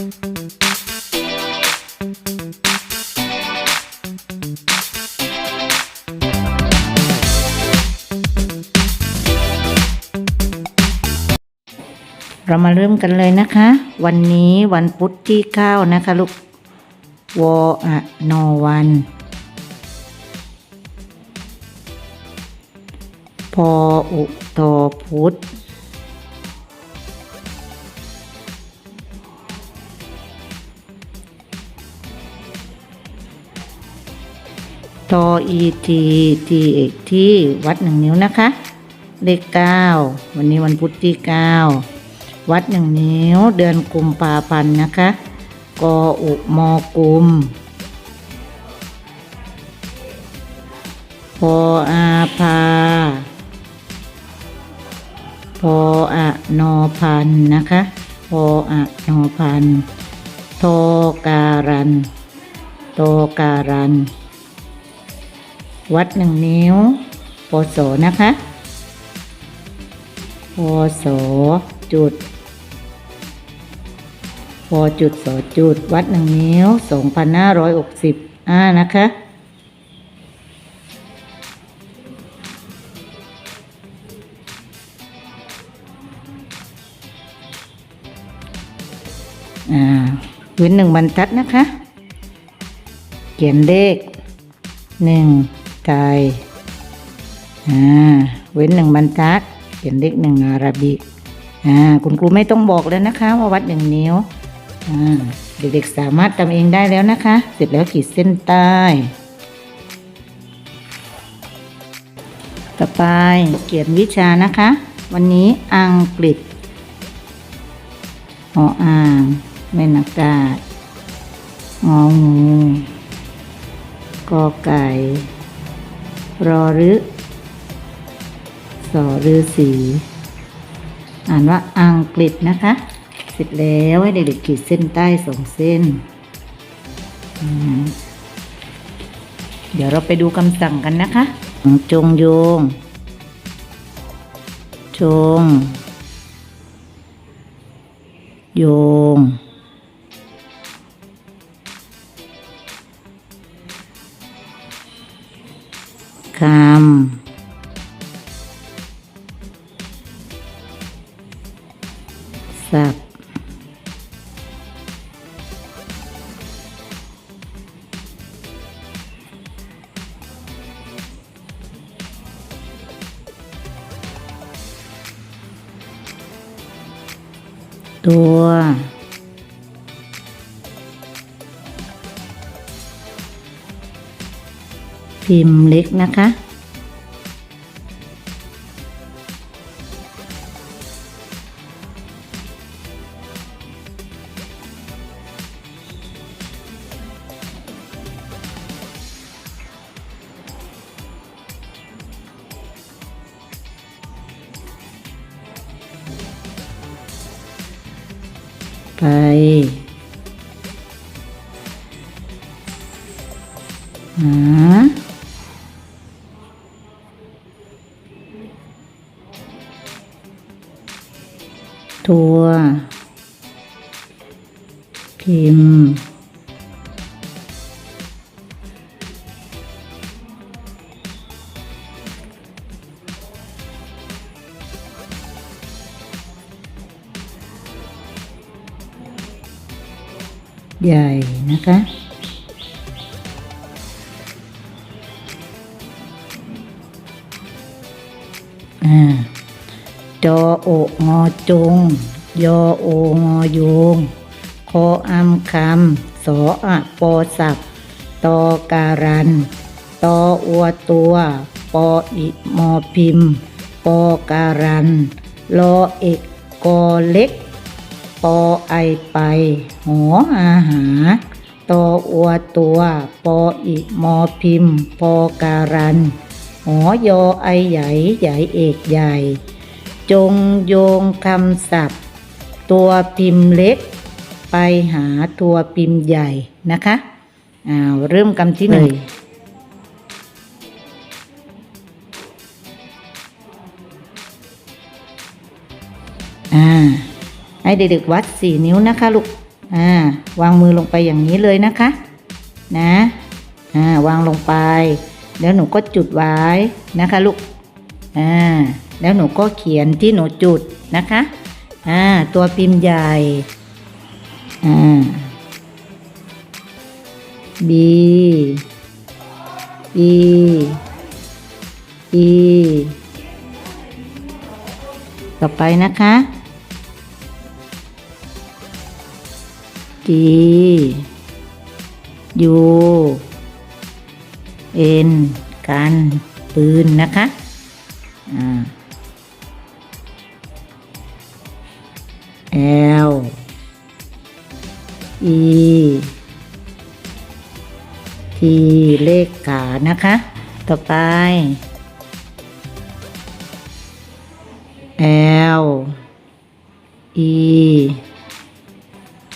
เรามาเริ่มกันเลยนะคะ วันนี้วันพุธที่เก้านะคะลูกวออะนอวันพออุตอพุธ ทออีทีทีเอกที่วัดหนึ่งนิ้วนะคะ เลขเก้าวันนี้วันพุธที่เก้าวัดหนึ่งนิ้วเดือนกุมภาพันธ์นะคะกออุมอกุมพออาพาพออะนอพันนะคะพออะนอพันโทการันโตการัน วัดหนึ่งนิ้วปศนะคะปศจุดพอจุดสจุด วัดหนึ่งนิ้วสองพันห้าร้อยหกสิบอ่านะคะอ่าเว้นหนึ่งบรรทัดนะคะ เขียนเลขหนึ่ง ไก่อ่าเว้นหนึ่งบรรทัดเขียนเลขหนึ่งอาราบิกอ่าคุณครูไม่ต้องบอกเลยนะคะ ว่าวัดหนึ่งนิ้วอ่าเด็กๆสามารถทำเองได้แล้วนะคะ เสร็จแล้วขีดเส้นใต้ ต่อไปเขียนวิชานะคะ วันนี้อังกฤษหออ่างแม่นอากาศงองูกอไก่ รอรึสอรือสีอ่านว่าอังกฤษนะคะ เสร็จแล้วให้เด็กๆขีดเส้นใต้สองเส้น เดี๋ยวเราไปดูคำสั่งกันนะคะ จงโยง จง โยงำสับตัว พิมพ์เล็กนะคะ หาตัวพิมพ์ใหญ่นะคะ จอโองอจง ยอโองอโยง คออัมคำสออะปอสับตอการัน ตออัวตัว ปออิมอพิมปอการันลอเอกกอเล็ก ปอไอไป หออาหา ตออัวตัว ปออิมอพิมพ์ปอการัน หอยอไอใหญ่ใหญ่เอกใหญ่ จงโยงคำศัพท์ ตัวพิมพ์เล็ก ไปหาตัวพิมพ์ใหญ่นะคะอ้าวเริ่มคำที่หนึ่งอ่า ให้เด็กๆวัดสี่นิ้วนะคะลูก อ่า วางมือลงไปอย่างนี้เลยนะคะ นะ อ่า วางลงไป แล้วหนูก็จุดไว้นะคะลูกอ่าแล้วหนูก็เขียนที่หนูจุดนะคะอ่าตัวพิมพ์ใหญ่อ่า B E E ต่อไปนะคะ G U N กันปืนนะคะอ่า L E T เลขขานะคะ ต่อไป L E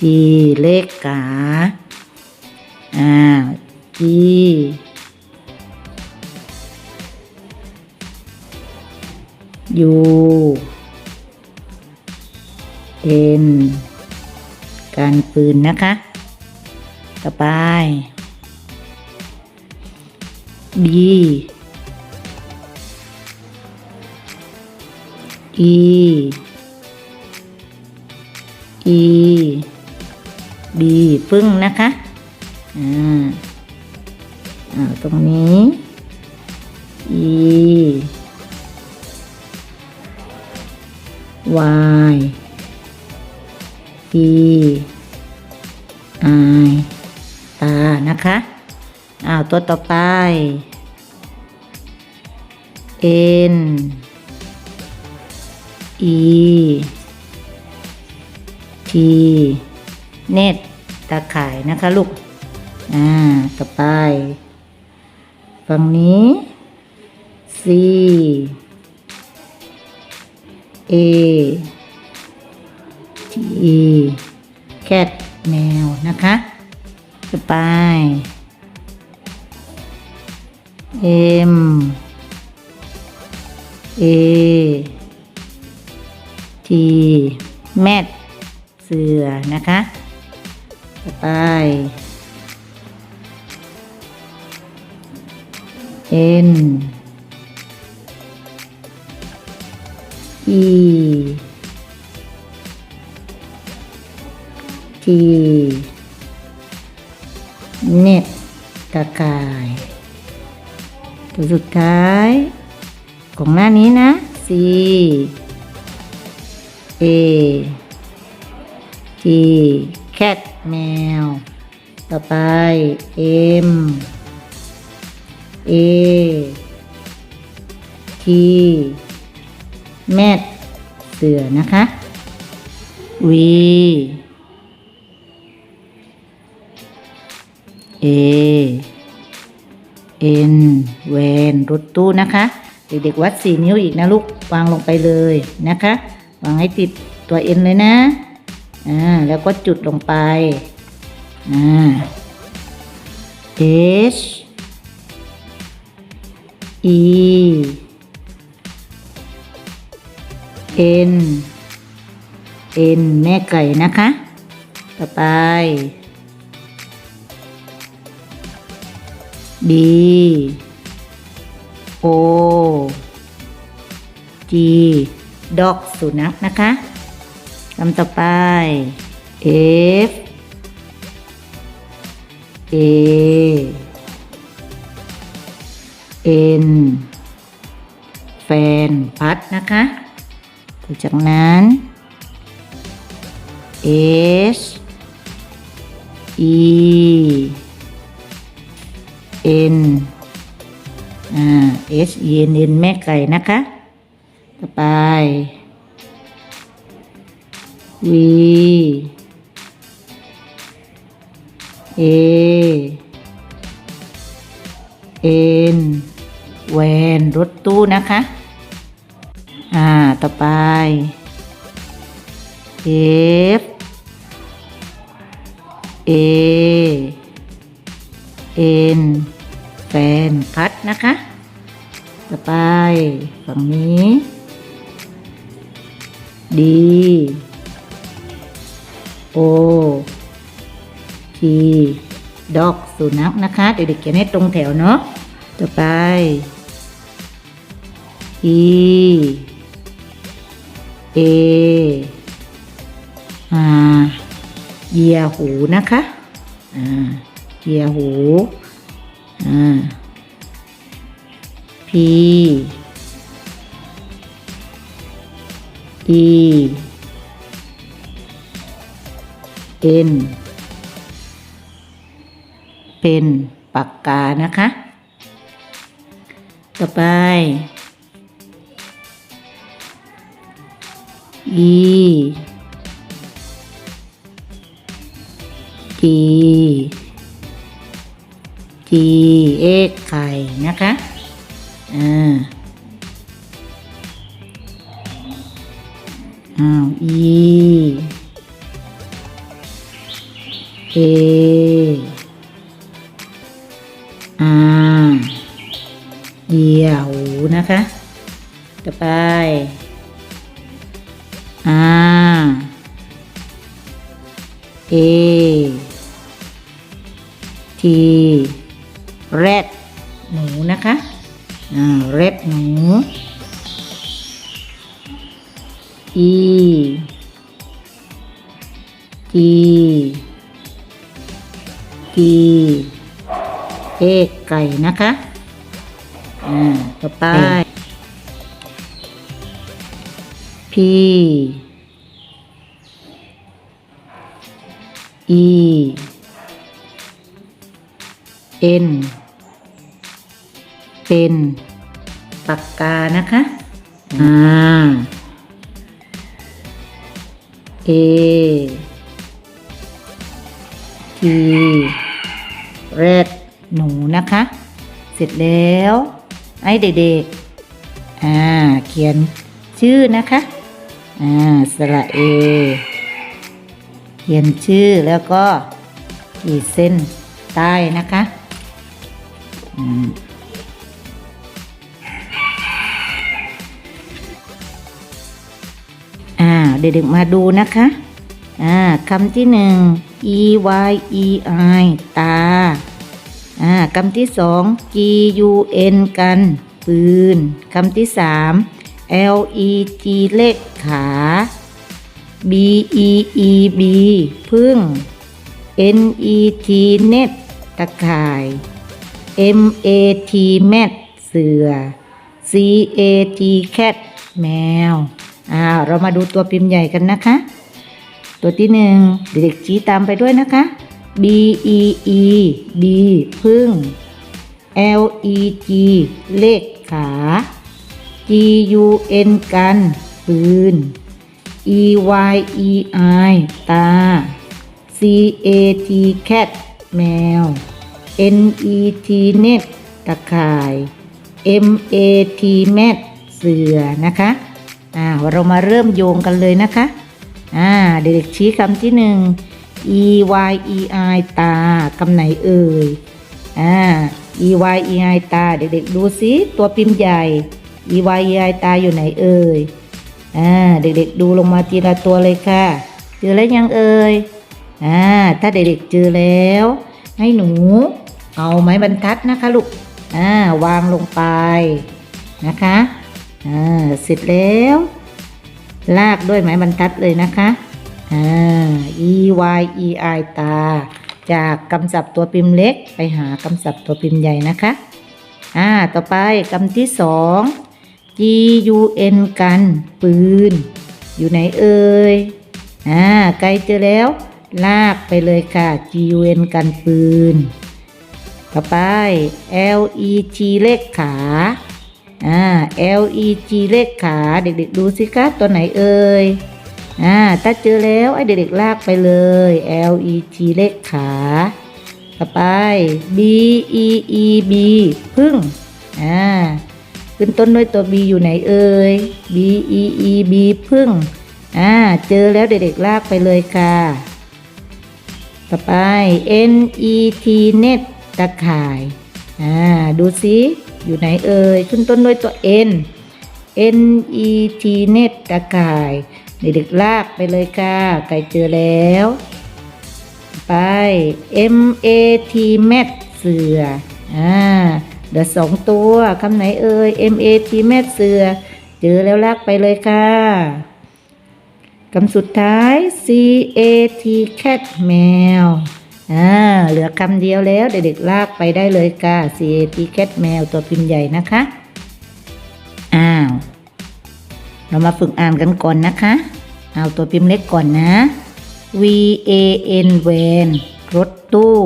G เลขขาอ่า G U N การปืนนะคะ ต่อไป B E E B ปึ้งนะคะ อ่า อ่า ตรงนี้ E Y E I ตา นะคะ อ้าว ตัวต่อไป N E T เน็ตตาข่ายนะคะ ลูก อ่า ต่อไป ฝั่งนี้ C A T E cat แมวนะคะต่อไป M A T แมดเสือนะคะต่อไป N E T เน็ตตะกาย ตัวสุดท้าย ของหน้านี้นะ C A T cat แมว ต่อไป M A T แมดเสือนะคะ V A N แวนรถตู้นะคะ เด็กๆวัดสี่นิ้วอีกนะลูก วางลงไปเลยนะคะ วางให้ติดตัว N เลยนะ อ่า แล้วก็จุดลงไป อ่า H E N N แม่ไก่นะคะ ต่อไป D O G ดอกสุนัขนะคะคำต่อไป F A N แฟนพัดนะคะ จากนั้น S E N อ่า S E N N แม่ไก่นะคะ ต่อไป V A N แวนรถตู้นะคะ อ่า ต่อไป F A N แฟนพัดนะคะ ต่อไปฝั่งนี้ D O T dog สุนัขนะคะ เด็กๆเขียนให้ตรงแถวเนาะ ต่อไป E A R เหยียหูนะคะอ่าเหยียหูอ่า P E N เป็นปากกานะคะ ต่อไป E G G เอไข่นะคะอ่าอ้าว E A R เหยี่ยหูนะคะ ต่อไป R A T แรดหนูนะคะ อ่าแรดหนู E G G เอกไก่นะคะ อ่า ต่อไป P E N เป็นปากกานะคะอ่า A T แรดหนูนะคะ เสร็จแล้ว ไอ้เด็กๆ อ่า เขียนชื่อนะคะ อ่าสระเอเขียนชื่อแล้วก็ขีดเส้นใต้นะคะอ่าเด็กๆมาดูนะคะ อ่าคำที่หนึ่ง e y e i ตา อ่าคำที่สอง g u n กัน ปืน คำที่สาม l e g เลขขา b e e b พึ่ง n e t เน็ตตะข่าย m a t แมทเสือ c a t แคทแมว อ่า เรามาดูตัวพิมพ์ใหญ่กันนะคะ ตัวที่หนึ่งเด็กๆชี้ตามไปด้วยนะคะ B E E B พึ่ง L E G เลขขา G U N กัน ปืน E Y E I ตา C A T แคทแมว N E T เน็ตะข่าย M A T แมทเสือนะคะอ่าเรามาเริ่มโยงกันเลยนะคะอ่าเด็กๆชี้คำที่หนึ่ง e y e i ตาคำไหนเอ่ยอ่า e y e i ตา เด็กๆดูซิตัวพิมพ์ใหญ่ e y e i ตาอยู่ไหนเอ่ยอ่าเด็กๆดูลงมาทีละตัวเลยค่ะ เจอแล้วยังเอ่ยอ่าถ้าเด็กๆเจอแล้ว ให้หนู เอาไม้บรรทัดนะคะลูกอ่าวางลงไปนะคะอ่าเสร็จแล้ว ลากด้วยไม้บรรทัดเลยนะคะอ่า e y e i ตา จากคำศัพท์ตัวพิมพ์เล็กไปหาคำศัพท์ตัวพิมพ์ใหญ่นะคะอ่าต่อไปคำที่สอง g u n กันปืน อยู่ไหนเอ่ยอ่าไกลเจอแล้ว ลากไปเลยค่ะ g u n กันปืนต่อไป l e g เลขขาอ่า L E G เลขขาเด็กๆ ดูสิคะตัวไหนเอ่ยอ่าถ้าเจอแล้วไอ้เด็กๆลากไปเลย L E G เลขขาต่อไป B E E B พึ่งอ่า ขึ้นต้นด้วยตัว B อยู่ไหนเอ่ย B E E B พึ่งอ่าเจอแล้วเด็กๆลากไปเลยค่ะ ต่อไป N E T เน็ตะข่ายอ่าดูสิอยู่ไหนเอ่ยขึ้นต้นด้วยตัว N N E T เน็ตะข่ายเด็กๆลากไปเลยค่ะไก่เจอแล้ว ไป M A T แมทเสืออ่า เดี๋ยวสองตัวคำไหนเอ่ย M A T แมทเสือ เจอแล้วลากไปเลยค่ะคำสุดท้าย C A T cat แมวอ่าเหลือคำเดียวแล้วเด็กๆลากไปได้เลยค่ะ C A T cat แมวตัวพิมพ์ใหญ่นะคะ อ้าว เรามาฝึกอ่านกันก่อนนะคะ เอาตัวพิมพ์เล็กก่อนนะ V A N van รถตู้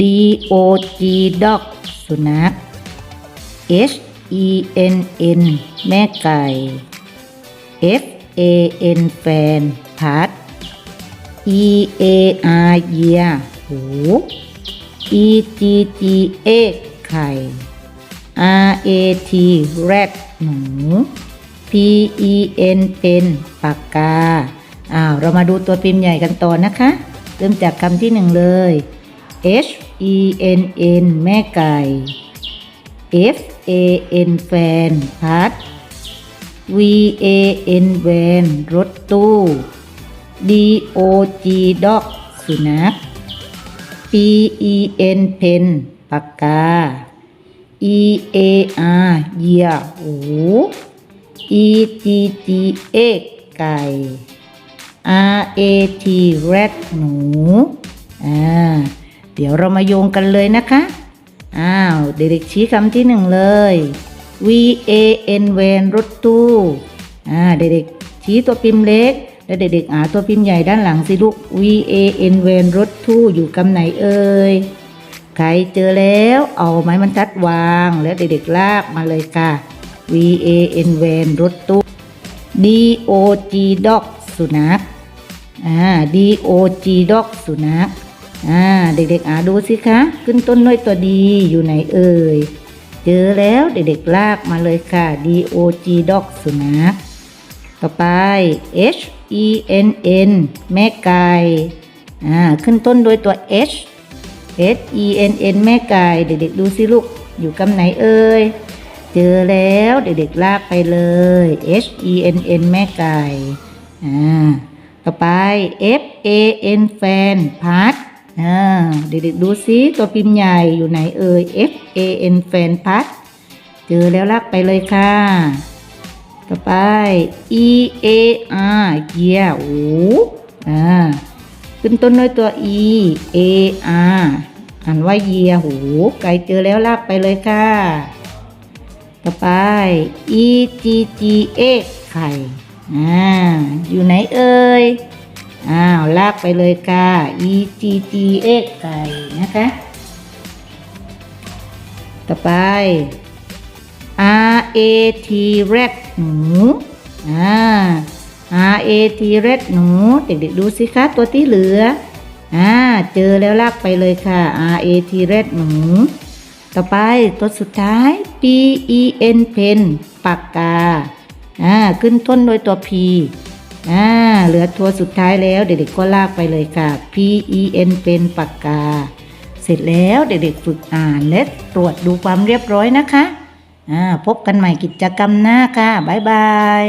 D O G dog สุนัข H E N N แม่ไก่ F A N แฟน พัด E A R เยียหู E G G เอกไข่ R A T rat หนู P E N เป็นปากกา อ้าว เรามาดูตัวพิมพ์ใหญ่กันต่อนะคะ เริ่มจากคำที่หนึ่งเลย H E N N แม่ไก่ F A N แฟนพัด V A N แวนรถตู้ D O G dog สุนัข P E N เพนปากกา E A R เหยี่ยหู E G G เอกไก่ R A T rat หนู อ่า เดี๋ยวเรามาโยงกันเลยนะคะ อ้าว เด็กๆชี้คำที่หนึ่งเลย V A N แวนรถตู้ อ่า เด็กๆชี้ตัวพิมพ์เล็ก และเด็กๆอ่าตัวพิมพ์ใหญ่ด้านหลังสิลูก V A N แวนรถตู้อยู่คำไหนเอ่ย ใครเจอแล้ว เอาไม้บรรทัดวาง แล้วเด็กๆลากมาเลยค่ะ V A N แวนรถตู้ D O G dog สุนัข อ่า D O G dog สุนัข อ่าเด็กๆอ่าดูสิคะ ขึ้นต้นด้วยตัวดีอยู่ไหนเอ่ย เจอแล้วเด็กๆลากมาเลยค่ะ D O G dog สุนัขต่อไป H E N N แม่ไก่อ่าขึ้นต้นด้วยตัว H H E N N แม่ไก่เด็กๆดูสิลูกอยู่คำไหนเอ่ย เจอแล้วเด็กๆลากไปเลย H E N N แม่ไก่อ่าต่อไป F A N แฟนพัด อ่าเด็กๆดูสิตัวพิมพ์ใหญ่อยู่ไหนเอ่ย F A N แฟนพัดเจอแล้วลากไปเลยค่ะ ต่อไป E A R เกียร์โอ้อ่าขึ้นต้นด้วยตัว E A R อ่านว่าเยียหูไกลเจอแล้วลากไปเลยค่ะ ต่อไป E G G X ไข่อ่าอยู่ไหนเอ่ย อ้าวลากไปเลยค่ะ E G G X ไก่นะคะ ต่อไป R A T rat หนูอ่า R A T rat หนู เด็กๆดูสิคะตัวที่เหลืออ่าเจอแล้วลากไปเลยค่ะ R A T rat หนู ต่อไปตัวสุดท้าย P E N pen ปากกาอ่าขึ้นต้นโดยตัว P อ่าเหลือตัวสุดท้ายแล้วเด็กๆก็ลากไปเลยค่ะ P E N เป็นปากกา เสร็จแล้วเด็กๆฝึกอ่านและตรวจดูความเรียบร้อยนะคะอ่าพบกันใหม่กิจกรรมหน้าค่ะ บ๊ายบาย